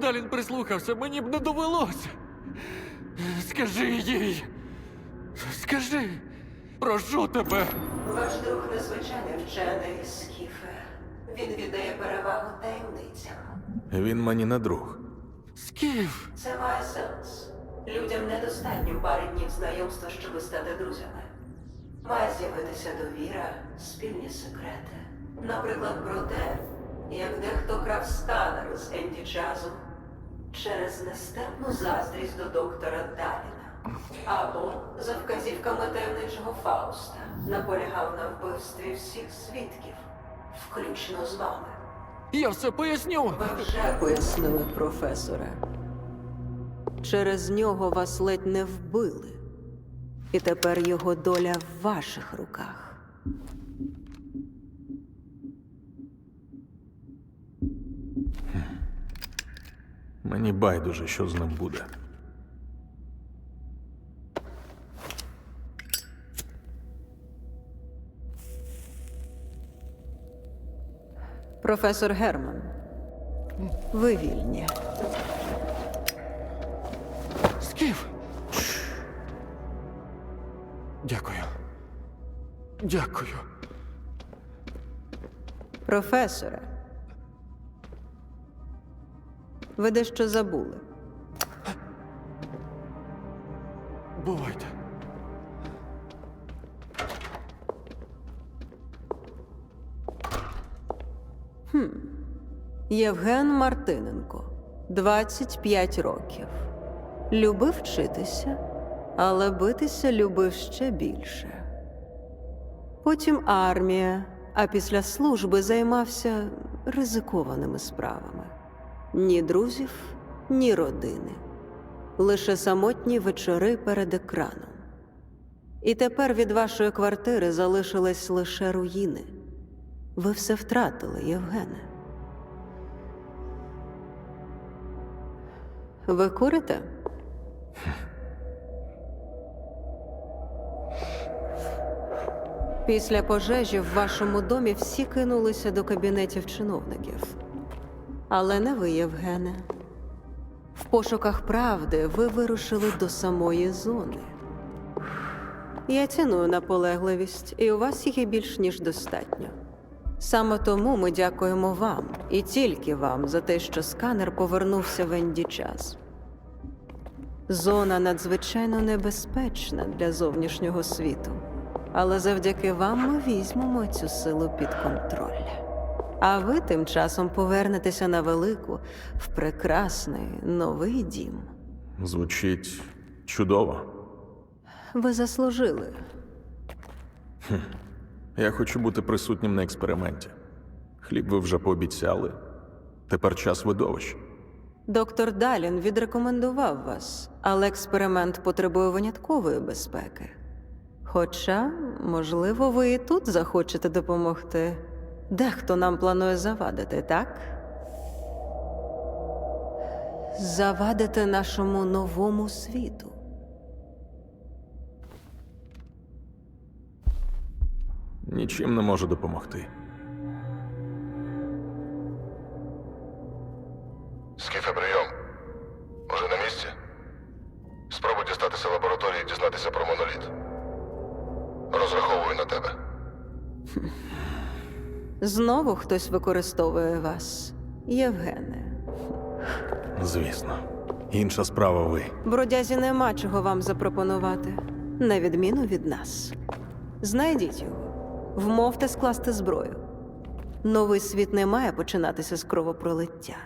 Далін прислухався, мені б не довелося. Скажи їй. Скажи. Прошу тебе. Ваш друг незвичайний вчений Скіфе. Він віддає перевагу таємницям. Він мені не друг. Скіф. Це має сенс. Людям недостатньо пари днів знайомства, щоб стати друзями. Має з'явитися довіра, спільні секрети. Наприклад, про те, як дехто крав сканер з Енді Чазу через нестерпну заздрість до доктора Даліна. Або за вказівками таємничого Фауста наполягав на вбивстві всіх свідків, включно з вами. Я все поясню. Ви вже пояснили, професоре. Через нього вас ледь не вбили. І тепер його доля в ваших руках. Мені байдуже, що з ним буде. Професор Герман, ви вільні. Скіф. Дякую. Дякую. Професоре. Ви дещо забули. Бувайте. Євген Мартиненко, 25 років. Любив вчитися, але битися любив ще більше. Потім армія, а після служби займався ризикованими справами. Ні друзів, ні родини. Лише самотні вечори перед екраном. І тепер від вашої квартири залишились лише руїни. Ви все втратили, Євгене. Ви курите? Після пожежі в вашому домі всі кинулися до кабінетів чиновників. Але не ви, Євгене. В пошуках правди ви вирушили до самої зони. Я ціную наполегливість, і у вас її більш ніж достатньо. Саме тому ми дякуємо вам і тільки вам за те, що сканер повернувся в Енді час. Зона надзвичайно небезпечна для зовнішнього світу, але завдяки вам ми візьмемо цю силу під контроль. А ви тим часом повернетеся на велику, в прекрасний новий дім. Звучить чудово. Ви заслужили. Я хочу бути присутнім на експерименті. Хліб ви вже пообіцяли. Тепер час видовищ. Доктор Далін відрекомендував вас, але експеримент потребує виняткової безпеки. Хоча, можливо, ви і тут захочете допомогти. Дехто нам планує завадити, так? Завадити нашому новому світу. Нічим не можу допомогти. Скіфе, прийом. Уже на місці? Спробуй дістатися в лабораторії і дізнатися про моноліт. Розраховую на тебе. Знову хтось використовує вас, Євгене. Звісно. Інша справа ви. Бродязі нема чого вам запропонувати, на відміну від нас. Знайдіть його, вмовте скласти зброю. Новий світ не має починатися з кровопролиття.